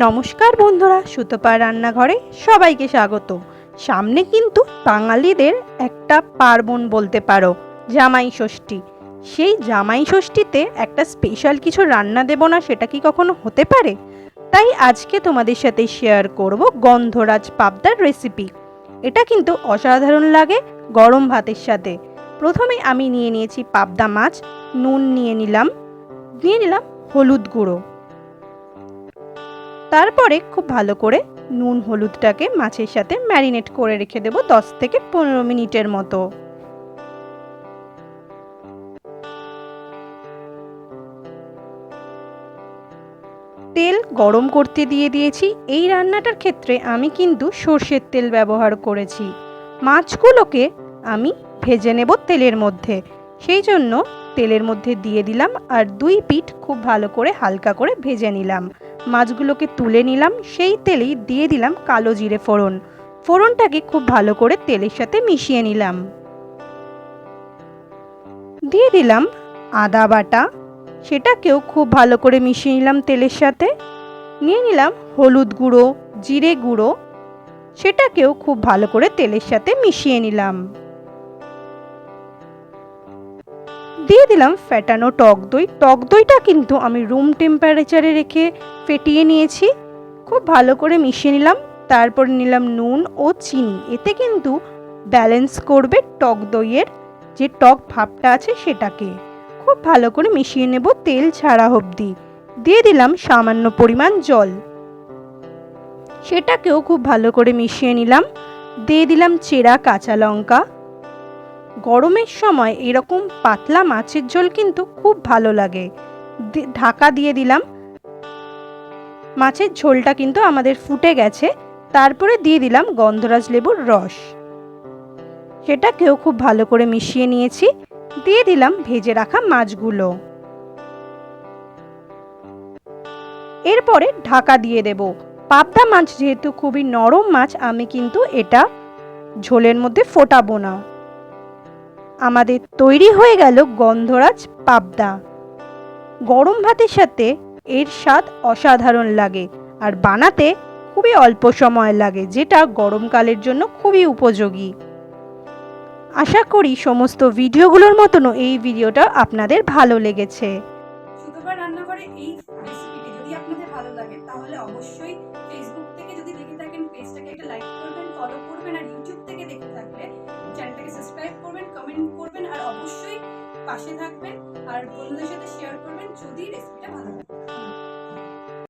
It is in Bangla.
নমস্কার বন্ধুরা সুতপা রান্নাঘরে সবাইকে স্বাগত। সামনে কিন্তু বাঙালিদের একটা পার্বণ বলতে পারো, জামাই ষষ্ঠী। সেই জামাই ষষ্ঠীতে একটা স্পেশাল কিছু রান্না দেব না, সেটা কি কখনো হতে পারে? তাই আজকে তোমাদের সাথে শেয়ার করব গন্ধরাজ পাবদার রেসিপি এটা কিন্তু অসাধারণ লাগে গরম ভাতের সাথে। প্রথমে আমি নিয়ে নিয়েছি পাবদা মাছ, নুন নিয়ে নিলাম নিয়ে নিলাম হলুদ গুঁড়ো। তারপরে খুব ভালো করে নুন হলুদটাকে মাছের সাথে ম্যারিনেট করে রেখে দেবো দশ থেকে পনেরো মিনিটের মতো। তেল গরম করতে দিয়ে দিয়েছি। এই রান্নাটার ক্ষেত্রে আমি কিন্তু সর্ষের তেল ব্যবহার করেছি। মাছগুলোকে আমি ভেজে নেব তেলের মধ্যে। সেই জন্য তেলের মধ্যে দিয়ে দিলাম আর দুই পিঠ খুব ভালো করে হালকা করে ভেজে নিলাম। মাছগুলোকে তুলে নিলাম, সেই তেলেই দিয়ে দিলাম কালো জিরে ফোড়ন। ফোড়নটাকে খুব ভালো করে তেলের সাথে মিশিয়ে নিলাম। দিয়ে দিলাম আদা বাটা, সেটাকেও খুব ভালো করে মিশিয়ে নিলাম তেলের সাথে। নিয়ে নিলাম হলুদ গুঁড়ো, জিরে গুঁড়ো, সেটাকেও খুব ভালো করে তেলের সাথে মিশিয়ে নিলাম। দিয়ে দিলাম ফ্যাটানো টক দই। টক দইটা কিন্তু আমি রুম টেম্পারেচারে রেখে ফেটিয়ে নিয়েছি। খুব ভালো করে মিশিয়ে নিলাম। তারপর নিলাম নুন ও চিনি। এতে কিন্তু ব্যালেন্স করবে টক দইয়ের যে টক ভাবটা আছে সেটাকে। খুব ভালো করে মিশিয়ে নেব তেল ছাড়া অবধি। দিয়ে দিলাম সামান্য পরিমাণ জল। সেটাকেও খুব ভালো করে মিশিয়ে নিলাম। দিয়ে দিলাম চেরা কাঁচা লঙ্কা। গরমের সময় এরকম পাতলা মাছের ঝোল কিন্তু খুব ভালো লাগে। ঢাকা দিয়ে দিলাম। মাছের ঝোলটা কিন্তু আমাদের ফুটে গেছে। তারপরে দিয়ে দিলাম গন্ধরাজ লেবুর রস। সেটাকেও খুব ভালো করে মিশিয়ে নিয়েছি। দিয়ে দিলাম ভেজে রাখা মাছগুলো। এরপরে ঢাকা দিয়ে দেব। পাবদা মাছ যেহেতু খুবই নরম মাছ, আমি কিন্তু এটা ঝোলের মধ্যে ফোটাবো না। আমাদের তৈরি হয়ে গেল গন্ধরাজ পাবদা। গরম ভাতের সাথে এর স্বাদ অসাধারণ লাগে আর বানাতে খুবই অল্প সময় লাগে, যেটা গরমকালের জন্য খুবই উপযোগী। আশা করি সমস্ত ভিডিওগুলোর মতনও এই ভিডিওটা আপনাদের ভালো লেগেছে। সুতোবার রান্নাঘরে এই রেসিপিটি যদি আপনাদের ভালো লাগে, তাহলে অবশ্যই ফেসবুক থেকে যদি দেখে থাকেন পেজটাকে একটা লাইক করবেন ফলো করবেন, আর ইউটিউব থেকে দেখে থাকলে চ্যানেলটাকে সাবস্ক্রাইব করবেন। কমেন্ট করবেন আর অবশ্যই পাশে থাকবেন আর বন্ধুদের সাথে শেয়ার করবেন যদি রেসিপিটা ভালো লাগে।